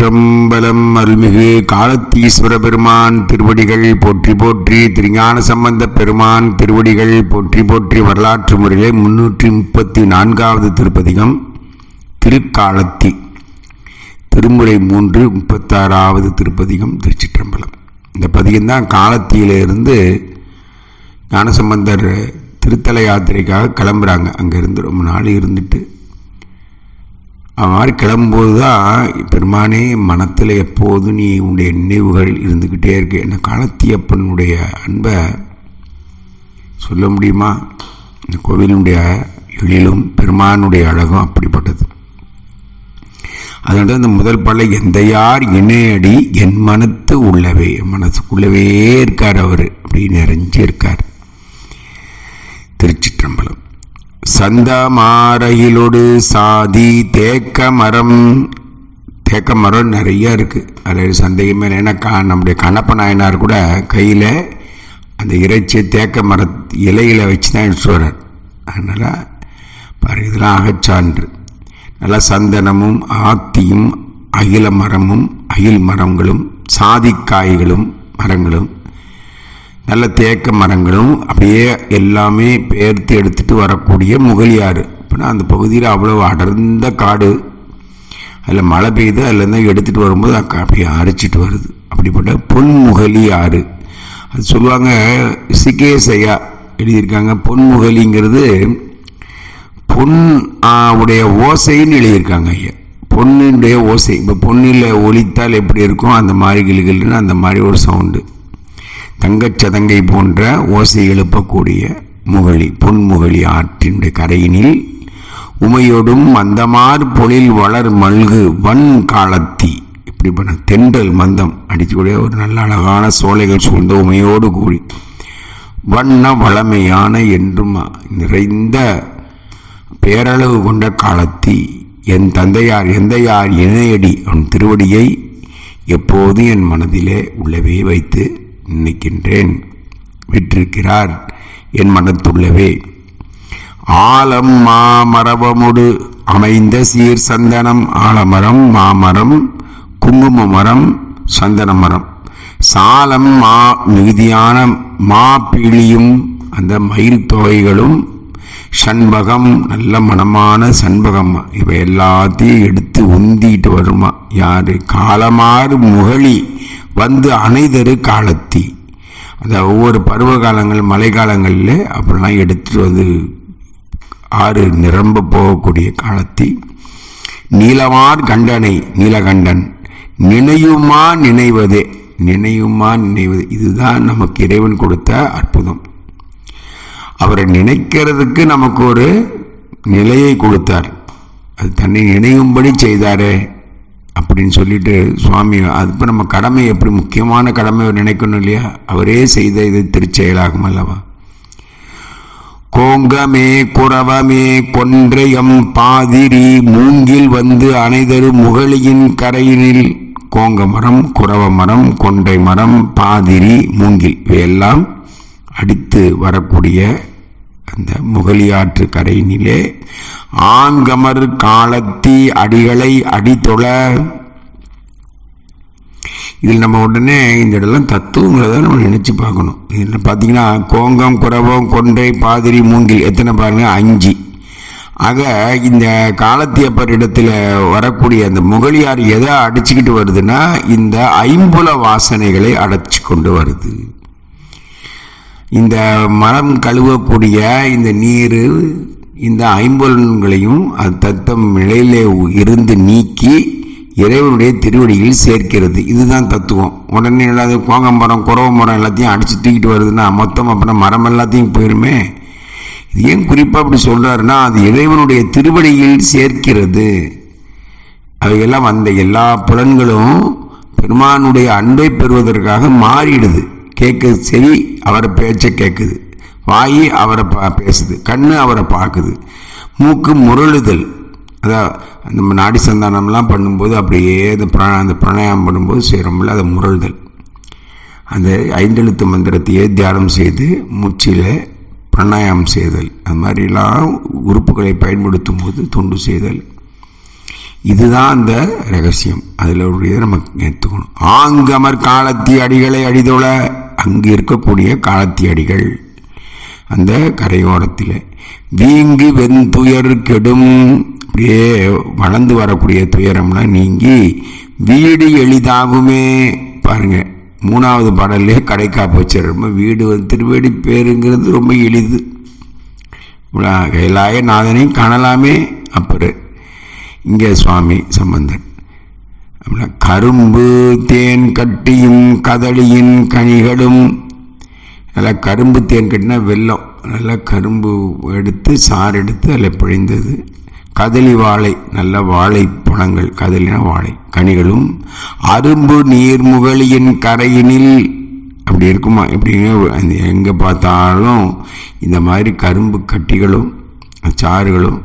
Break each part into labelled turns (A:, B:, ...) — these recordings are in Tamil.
A: திருச்சிற்றம்பலம் அருள்மிகு காலத்தீஸ்வர பெருமான் திருவடிகள் போற்றி போற்றி திருஞான சம்பந்த பெருமான் திருவடிகள் போற்றி போற்றி வரலாற்று முறையிலே முன்னூற்றி முப்பத்தி நான்காவது திருப்பதிகம் திருக்காலத்தி திருமுறை மூன்று முப்பத்தாறாவது திருப்பதிகம் திருச்சிற்றம்பலம். இந்த பதிகம்தான் காலத்தியிலிருந்து ஞானசம்பந்தர் திருத்தல யாத்திரைக்காக கிளம்புறாங்க. அங்கேருந்து ரொம்ப நாள் இருந்துட்டு மாதிரி கிளம்பும்போது தான் பெருமானே மனத்தில் எப்போதும் நீ உன்னுடைய நினைவுகள் இருந்துக்கிட்டே இருக்கு. என்ன காலத்தியப்பனுடைய அன்பை சொல்ல முடியுமா? இந்த கோவிலுடைய எழிலும் பெருமானுடைய அழகும் அப்படிப்பட்டது. அதனால இந்த முதல் பாடல எந்த யார் இணையடி என் மனத்து உள்ளவே? என் மனசுக்குள்ளவே இருக்கார் அவர். அப்படி நிறைஞ்சு இருக்கார் திருச்சிற்றம்பலம் சந்தமாரையிலொடு சாதி தேக்க மரம். தேக்க மரம் நிறைய இருக்குது அதில் சந்தேகமே இல்லை. ஏன்னா கா நம்முடைய கண்ணப்ப நாயனார் கூட கையில் அந்த இறைச்சி தேக்க மர இலையில் வச்சு தான் சொல்கிறார் அதனால் பாரு இதெல்லாம் அகச்சான்று. நல்லா சந்தனமும் ஆத்தியும் அகில மரமும் அகில் மரங்களும் சாதிக்காய்களும் மரங்களும் நல்ல தேக்க மரங்களும் அப்படியே எல்லாமே பேர்த்து எடுத்துகிட்டு வரக்கூடிய முகலியாறு அப்படின்னா அந்த பகுதியில் அவ்வளோ அடர்ந்த காடு. அதில் மழை பெய்யுது அதில் எடுத்துகிட்டு வரும்போது அப்படியே அரைச்சிட்டு வருது. அப்படிப்பட்ட பொன்முகலி ஆறு அது சொல்லுவாங்க சிகேசையா எழுதியிருக்காங்க. பொன்முகலிங்கிறது பொன் உடைய ஓசைன்னு எழுதியிருக்காங்க ஐயா. பொண்ணுடைய ஓசை. இப்போ பொண்ணில் ஒலித்தால் எப்படி இருக்கும்? அந்த மாதிரி கிளிகள்னு அந்த மாதிரி ஒரு சவுண்டு. தங்கச் சதங்கை போன்ற ஓசை எழுப்பக்கூடிய முகழி பொன்முகழி ஆற்றினுடைய கரையினில் உமையோடும் மந்தமார் பொழில் வளர் மல்கு வன் காலத்தி. இப்படி பண்ண தென்றல் மந்தம் அடிக்கக்கூடிய ஒரு நல்ல அழகான சோலைகள் சூழ்ந்த உமையோடு கூடி வண்ண வளமையான என்றும் நிறைந்த பேரளவு கொண்ட காலத்தி. என் தந்தையார் எந்தையார் இணையடி அவன் திருவடியை எப்போதும் என் மனதிலே உள்ளவே வைத்து நினைக்கின்றேன் விற்றிருக்கிறார் என் மனத்துள்ளவே. ஆலம் மாமரபமுடு அமைந்த சீர் சந்தனம் ஆலமரம் மாமரம் குங்கும மரம் சந்தன மரம். சாலம் மா மிகுதியான மா அந்த மயில் தொகைகளும் சண்பகம் நல்ல மனமான சண்பகம். இவை எல்லாத்தையும் எடுத்து உந்திட்டு வருமா? யாரு? காலமாறு முகழி வந்து அனைதரு காலத்தி. அந்த ஒவ்வொரு பருவ காலங்கள் மழை காலங்களில் அப்படிலாம் எடுத்துட்டு வந்து ஆறு நிரம்ப போகக்கூடிய காலத்தி. நீலமார் கண்டனை நீலகண்டன் நினையுமா நினைவதே நினையுமா நினைவது இதுதான் நமக்கு இறைவன் கொடுத்த அற்புதம். அவரை நினைக்கிறதுக்கு நமக்கு ஒரு நிலையை கொடுத்தார். அது தன்னை நினையும்படி செய்தாரே அப்படின்னு சொல்லிட்டு சுவாமி அப்போ நம்ம கடமை எப்படி முக்கியமான கடமை நினைக்கணும் இல்லையா? அவரே செய்த இது திருச்செயலாகும் அல்லவா? கோங்கமே குரவமே கொன்றையம் பாதிரி மூங்கில் வந்து அனைதரும் முகலியின் கரையினில். கோங்க மரம் குரவ மரம் கொன்றை மரம் பாதிரி மூங்கில் இவையெல்லாம் அடித்து வரக்கூடிய அந்த முகலியாற்று கரையினிலே ஆங்கமர் காலத்தி அடிகளை அடித்தொழ. இதில் நம்ம உடனே இந்த இடம்லாம் தத்துவங்களை தான் நம்ம நினச்சி பார்க்கணும். இதில் பார்த்தீங்கன்னா கோங்கம் குரவம் கொன்றை பாதிரி மூங்கில் எத்தனை பாருங்க? அஞ்சு ஆக இந்த காலத்தியப்பர் இடத்துல வரக்கூடிய அந்த முகலியார் எதை அடிச்சுக்கிட்டு வருதுன்னா இந்த ஐம்புல வாசனைகளை அடைச்சு கொண்டு வருது. இந்த மரம் கழுவக்கூடிய இந்த நீர் இந்த ஐம்பொருள்களையும் அது தத்தம் நிலையிலே இருந்து நீக்கி இறைவனுடைய திருவடியில் சேர்க்கிறது. இதுதான் தத்துவம். உடனே இல்லாத கோங்க மரம் குறவ மரம் எல்லாத்தையும் அடிச்சு தூக்கிட்டு வருதுன்னா மொத்தம் அப்புறம் மரம் எல்லாத்தையும் போயிருமே. இது ஏன் குறிப்பாக அப்படி சொல்கிறாருன்னா அது இறைவனுடைய திருவடியில் சேர்க்கிறது. அவையெல்லாம் அந்த எல்லா புலன்களும் பெருமானுடைய அன்பை பெறுவதற்காக மாறிடுது. கேட்க செவி அவரை பேச்சை கேட்குது வாய் அவரை பா பேசுது கண்ணு அவரை பார்க்குது மூக்கு முரளுதல். அதான் நம்ம நாடி சந்தானம்லாம் பண்ணும்போது அப்படியே அந்த பிரண அந்த பிராணாயாமம் பண்ணும்போது செய்கிறோம்ல அதை முரளுதல். அந்த ஐந்தெழுத்து மந்திரத்தையே தியானம் செய்து மூச்சில் பிராணாயாமம் செய்தல். அது மாதிரிலாம் உறுப்புகளை பயன்படுத்தும் போது தொண்டு செய்தல். இதுதான் அந்த ரகசியம். அதில் ஒரு இதை நம்ம எடுத்துக்கணும். ஆங்கமர் காலத்தி அடிகளை அடிதொழ அங்கு இருக்கக்கூடிய காலத்தியடிகள். அந்த கரையோரத்தில் வீங்கி வெந்துயர் கெடும். அப்படியே வளர்ந்து வரக்கூடிய துயரம்லாம் நீங்கி வீடு எளிதாகுமே. பாருங்க மூணாவது பாடல்லே கடைக்காப்பு வச்சிடறோம் வீடு வந்து திருவேடி பேருங்கிறது ரொம்ப எளிது. கைலாய நாதனை காணலாமே. அப்புறம் இங்கே சுவாமி சம்பந்தன். கரும்பு தேன் கட்டியும் கதளியின் கனிகளும். நல்லா கரும்பு தேன் கட்டினா வெள்ளம் நல்லா கரும்பு எடுத்து சாறு எடுத்து அதில் பிழைந்தது. கதலி வாழை நல்ல வாழை பழங்கள் கதலினா வாழை கனிகளும். அரும்பு நீர்முகலியின் கரையினில். அப்படி இருக்குமா? எப்படிங்க எங்கே பார்த்தாலும் இந்த மாதிரி கரும்பு கட்டிகளும் சாறுகளும்.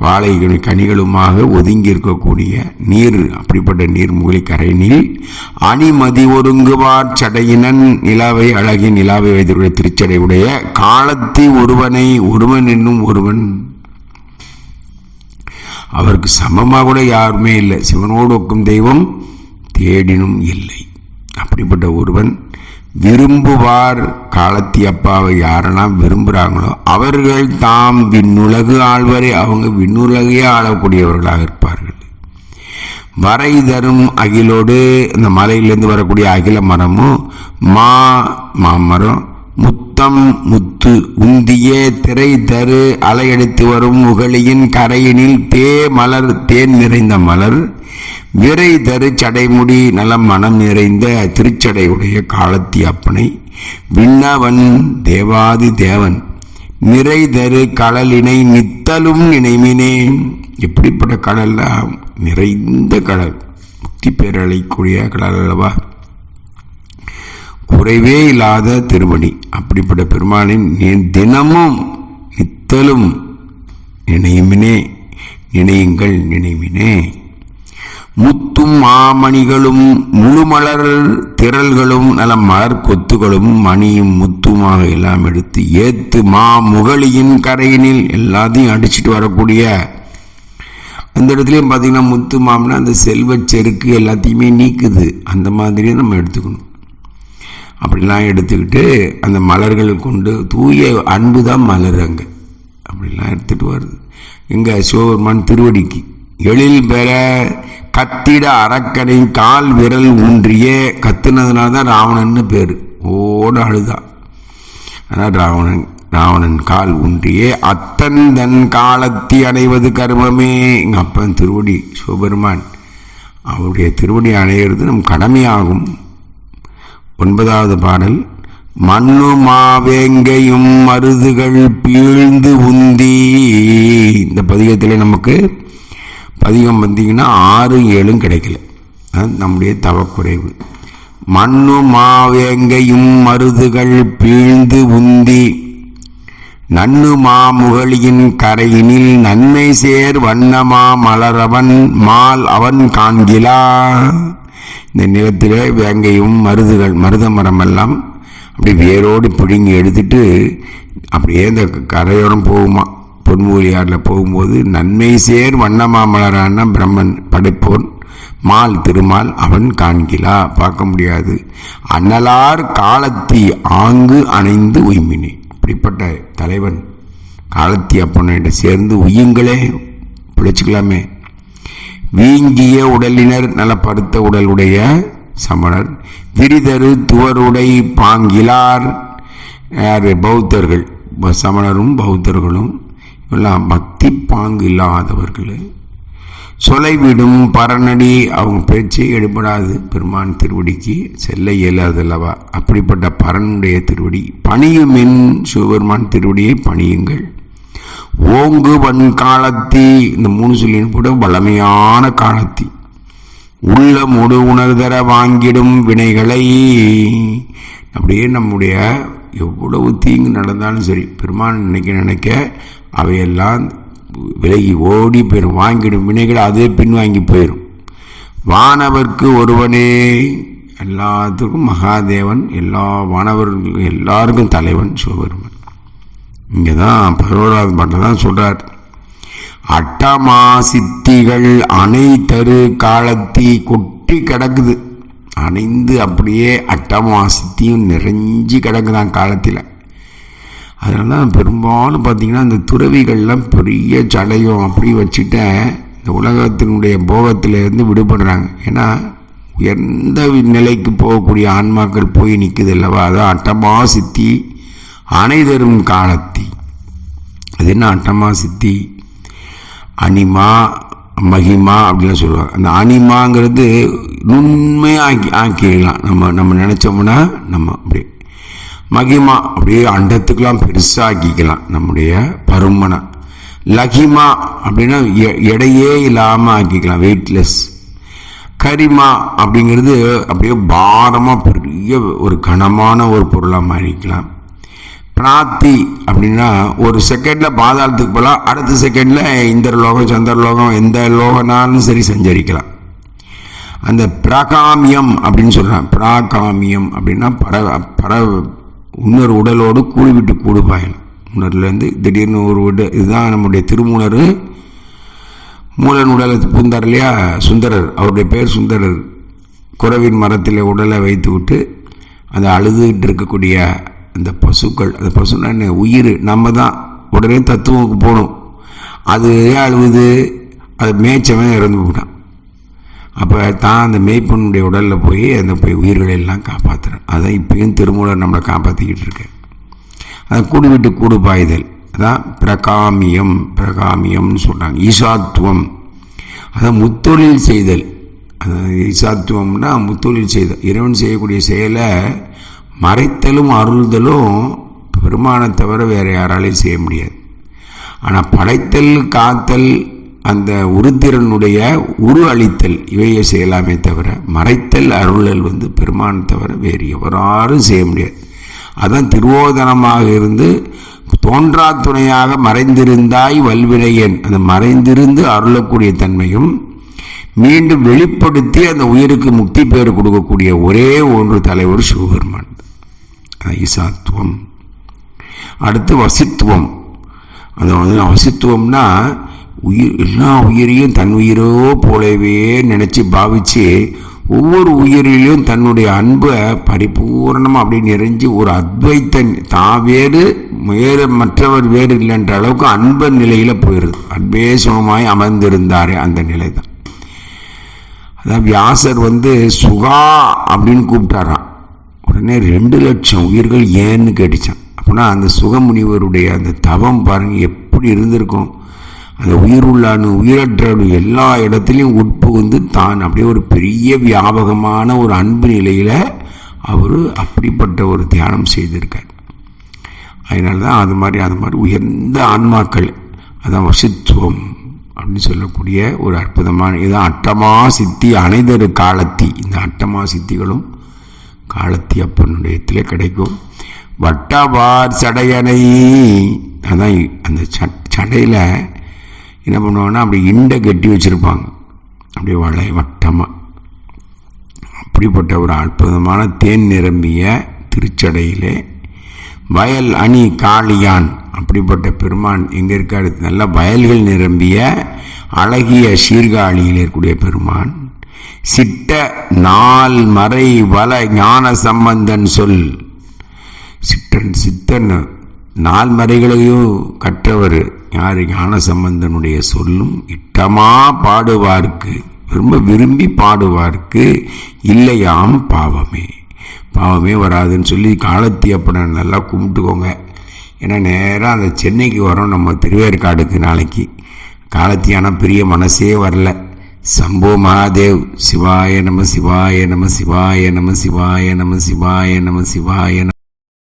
A: வாழைகள் கனிகளுமாக ஒதுங்கி இருக்கக்கூடிய நீர் அப்படிப்பட்ட நீர்முகலி கரையினில் அணிமதி ஒருங்குவார் சடையினன் நிலாவை அழகின் நிலாவை வைத்திருக்கிற திருச்சடையுடைய காலத்தி ஒருவனை ஒருவன் என்னும் ஒருவன். அவருக்கு சமமாக கூட யாருமே இல்லை. சிவனோடு ஒக்கும் தெய்வம் தேடினும் இல்லை. அப்படிப்பட்ட ஒருவன் விரும்புவார் காலத்தி அப்பாவை யாரெல்லாம் விரும்புகிறாங்களோ அவர்கள் தாம் விண்ணுலகு ஆழ்வரை அவங்க விண்ணுலகையே ஆளக்கூடியவர்களாக இருப்பார்கள். வரை தரும் அகிலோடு இந்த மலையிலேருந்து வரக்கூடிய அகில மரமும் மா மாமரம் முத்தம் முத்து உந்திய திரை தரு அலையடித்து வரும் முகலியின் கரையினில் தே மலர் தேன் நிறைந்த மலர். விரை தரு சடைமுடி நல மனம் நிறைந்த திருச்சடையுடைய காலத்தி அப்பனை. விண்ணவன் தேவாதி தேவன். நிறை தரு கடலினை நித்தலும் நினைமினே எப்படிப்பட்ட கடல்லாம் நிறைந்த கடல். முக்தி பேரழைக்கூடிய கடல் அல்லவா? குறைவே இல்லாத திருவடி. அப்படிப்பட்ட பெருமானின் தினமும் நித்தலும் நினைமினே நினையுங்கள் நினைவினே முத்தும் மாமணிகளும் முழுமலர் திரள்களும் நல மலர் கொத்துகளும் மணியும் முத்துமாக எல்லாம் எடுத்து ஏத்து மாமுகலியின் கரையினில் எல்லாத்தையும் அடிச்சுட்டு வரக்கூடிய அந்த இடத்துலையும் பார்த்தீங்கன்னா முத்து மாமனா அந்த செல்வச் செருக்கு எல்லாத்தையுமே நீக்குது. அந்த மாதிரியே நம்ம எடுத்துக்கணும். அப்படிலாம் எடுத்துக்கிட்டு அந்த மலர்கள் கொண்டு தூய அன்பு தான் மலர் அங்கே. அப்படிலாம் எடுத்துகிட்டு வருது. எங்கே சிவபெருமான் திருவடிக்கு. எழில் பெற கத்திட அரக்கனை கால் விரல் ஊன்றிய கத்துனதுனால தான் ராவணன்னு பேர். ஓட அழுதான் ஆனால் ராவணன் ராவணன் கால் ஊன்றியே அத்தன் தன் காலத்தி அடைவது கர்மமே. எங்கள் அப்பன் திருவடி சிவபெருமான். அவருடைய திருவடி அணையிறது நம் கடமையாகும். ஒன்பதாவது பாடல் மண்ணு மாவேங்கையும் மருதுகள் பீழ்ந்து உந்தி இந்த பதிகத்தில் நமக்கு பதிகம் வந்தீங்கன்னா ஆறு ஏழும் கிடைக்கல. நம்முடைய தவக்குறைவு. மண்ணு மாவேங்கையும் மருதுகள் பீழ்ந்து உந்தி நன்னு மாமுகலியின் கரையினில் நன்மை சேர் வண்ணமா மலரவன் மால் அவன் காண்கிலா. இந்த நிலத்தில் வேங்கையும் மருதுகள் மருத மரமெல்லாம் அப்படி வேரோடு பிடுங்கி எடுத்துட்டு அப்படியே இந்த கரையோரம் போகுமா. பொன்மூலியாரில் போகும்போது நன்மை சேர் வண்ணமாமலரான பிரம்மன் படைப்போன். மால் திருமால் அவன் காண்கிலா. பார்க்க முடியாது. அன்னலார் காலத்தி ஆங்கு அணைந்து உய்மினே. அப்படிப்பட்ட தலைவன் காலத்தி அப்பனிட்ட சேர்ந்து உய்யுங்களே. பிழைச்சிக்கலாமே. வீங்கிய உடலினர் நல பருத்த உடலுடைய சமணர் விரிதரு துவருடை பாங்கிலார். யார்? பௌத்தர்கள். சமணரும் பௌத்தர்களும். எல்லாம் பக்தி பாங்கு இல்லாதவர்கள். சொலைவிடும் பரநடி அவங்க பேச்சே எடுபடாது. பெருமான் திருவடிக்கு செல்ல இயலாது அல்லவா அப்படிப்பட்ட பரனுடைய திருவடி. பணியுமின் சிவபெருமான் திருவடியை பணியுங்கள். ஓங்கு வன் காலத்தி. இந்த மூணு சொல்லின்னு போட வளமையான காலத்தி. உள்ள முடு உணர்தர வாங்கிடும் வினைகளை. அப்படியே நம்முடைய எவ்வளவு தீங்கு நடந்தாலும் சரி பெருமான் நினைக்க நினைக்க அவையெல்லாம் விலகி ஓடி போயிடும் வாங்கிடும் வினைகள் அதே பின்வாங்கி போயிடும் வானவர்க்கு ஒருவனே. எல்லாத்துக்கும் மகாதேவன் எல்லா வானவர்களுக்கும் எல்லாருக்கும் தலைவன் சிவபெருமன். இங்கே தான் பதினோராவது பாட்டில் தான் சொல்கிறார் அட்டமா சித்திகள் அணை தரு காலத்தி கொட்டி கிடக்குது. அணைந்து அப்படியே அட்டமா சித்தியும் நிறைஞ்சி கிடக்குதான் காலத்தில். அதனால தான் பெரும்பாலும் பார்த்தீங்கன்னா இந்த துறவிகள்லாம் பெரிய சடையும் அப்படி வச்சுட்டு இந்த உலகத்தினுடைய போகத்திலேருந்து விடுபடுறாங்க. ஏன்னா உயர்ந்த நிலைக்கு போகக்கூடிய ஆன்மாக்கள் போய் நிற்குது அல்லவா? அதான் அட்டமா சித்தி அனைதரும் காலத்தி அது என்ன அட்டமா சித்தி? அனிமா மகிமா அப்படின்னு சொல்லுவாங்க. அந்த அனிமாங்கிறது நுண்மையாக ஆக்கி ஆக்கிடலாம். நம்ம நம்ம நினச்சோம்னா நம்ம அப்படி மகிமா அப்படியே அண்டத்துக்கெல்லாம் பெருசாக்கிக்கலாம். நம்முடைய பருமனை. லகிமா அப்படின்னா எடையே இல்லாமல் ஆக்கிக்கலாம். வெயிட்லெஸ் கரிமா அப்படிங்கிறது அப்படியே பாரமாக பெரிய ஒரு கனமான ஒரு பொருளாக மாறிக்கலாம். பிராத்தி அப்படின்னா ஒரு செகண்டில் பாதாளத்துக்கு போகலாம் அடுத்த செகண்டில் இந்த லோகம் சந்திர லோகம் எந்த லோகனாலும் சரி சஞ்சரிக்கலாம். அந்த பிராகாமியம் அப்படின்னு சொல்கிறான் பிராகாமியம் அப்படின்னா பற பற இன்னொரு உடலோடு கூடி விட்டு கூடு பாயலாம் முன்னர்லேருந்து திடீர்னு ஒரு உட இதுதான் நம்முடைய திருமூலர் மூலன் உடலை பூந்தார் இல்லையா? சுந்தரர். அவருடைய பேர் சுந்தரர். குறவின் மரத்தில் உடலை வைத்து விட்டு அந்த அழுதுகிட்டு இருக்கக்கூடிய அந்த பசுக்கள் அந்த பசுன்னா என்ன? உயிர். நம்ம தான் உடனே தத்துவமுக்கு போகணும். அது ஏன் அழுவுது? அது மேய்ச்சவன் இறந்து போட்டான் அப்போ தான் அந்த மேய்ப்பனுடைய உடலில் போய் அந்த போய் உயிர்களை எல்லாம் காப்பாற்றுறேன் அதான் இப்பயும் திருமூலர் நம்மளை காப்பாற்றிக்கிட்டு இருக்கேன் அதான் கூடு விட்டு கூடு பாய்தல். அதான் பிரகாமியம் பிரகாமியம்னு சொல்கிறாங்க ஈசாத்துவம். அதான் முத்தொழில் செய்தல். அதாவது ஈசாத்துவம்னா முத்தொழில் செய்தல். இறைவன் செய்யக்கூடிய செயலை மறைத்தலும் அருள்தலும் பெருமானை தவிர வேறு யாராலையும் செய்ய முடியாது. ஆனால் படைத்தல் காத்தல் அந்த உருத்திரனுடைய உரு அளித்தல் இவையை செய்யலாமே தவிர மறைத்தல் அருளல் வந்து பெருமான் தவிர வேறு எவராலும் செய்ய முடியாது. அதான் திருவோதனமாக இருந்து தோன்றா துணையாக மறைந்திருந்தாய் வல்வினையன். அந்த மறைந்திருந்து அருளக்கூடிய தன்மையும் மீண்டும் வெளிப்படுத்தி அந்த உயிருக்கு முக்தி பேர் கொடுக்கக்கூடிய ஒரே ஒன்று தலைவர் சிவபெருமான். அதான் ஈசாத்துவம் அடுத்து வசித்துவம். அது வந்து வசித்துவம்னா உயிர் எல்லா உயிரையும் தன் உயிரோ போலவே நினச்சி பாவிச்சு ஒவ்வொரு உயிரிலையும் தன்னுடைய அன்பை பரிபூர்ணமாக அப்படி நிறைஞ்சு ஒரு அத்வைத்த தான் வேறு வேறு மற்றவர் வேறு இல்லைன்ற அளவுக்கு அன்ப நிலையில் போயிடுது அன்பே சுகமாய் அமர்ந்திருந்தார் அந்த நிலை தான் அதான் வியாசர் வந்து சுகா அப்படின்னு கூப்பிட்டாராம். உடனே ரெண்டு லட்சம் உயிர்கள் ஏன்னு கேட்டுச்சான். அப்படின்னா அந்த சுகமுனிவருடைய அந்த தவம் பாருங்கள் எப்படி இருந்திருக்கும். அந்த உயிருள்ளானு உயிரற்றானு எல்லா இடத்துலையும் உட்புகுந்து தான் அப்படியே ஒரு பெரிய வியாபகமான ஒரு அன்பு நிலையில் அவர் அப்படிப்பட்ட ஒரு தியானம் செய்திருக்கார். அதனால தான் அது மாதிரி அது மாதிரி உயர்ந்த ஆன்மாக்கள் அதான் வசித்துவம் அப்படின்னு சொல்லக்கூடிய ஒரு அற்புதமான இதுதான் அட்டமா சித்தி அனைதரு காலத்தி. இந்த அட்டமா சித்திகளும் காலத்தி இடத்துல கிடைக்கும். வட்டவார் சடையணை அதான் அந்த சடையில் என்ன பண்ணுவாங்கன்னா அப்படி இண்டை கட்டி வச்சுருப்பாங்க. அப்படியே வளை வட்டமாக அப்படிப்பட்ட ஒரு அற்புதமான தேன் நிரம்பிய திருச்சடையிலே வயல் அணி காளியான் அப்படிப்பட்ட பெருமான் எங்கே இருக்கார்? நல்ல வயல்கள் நிரம்பிய அழகிய சீர்காழியில் இருக்கக்கூடிய பெருமான். சிட்ட நாள் மறை வல ஞான சம்பந்தன் சொல். சித்தன் சித்தன் நால் மறைகளையும் கற்றவர் யார்? ஞான சம்பந்தனுடைய சொல்லும் இட்டமா பாடுவார்க்கு. ரொம்ப விரும்பி பாடுவார்க்கு. இல்லையாம் பாவமே. பாவமே வராதுன்னு சொல்லி காலத்தி அப்பனை நல்லா கும்பிட்டுக்கோங்க. ஏன்னா நேராக அந்த சென்னைக்கு வரோம் நம்ம திருவேற்காடுக்கு நாளைக்கு. காலத்தியான ஆனால் பெரிய மனசே வரல. சம்போ மகாதேவ். சிவாய நம சிவாய நம சிவாய நம சிவாய நம சிவாய நம சிவாய நம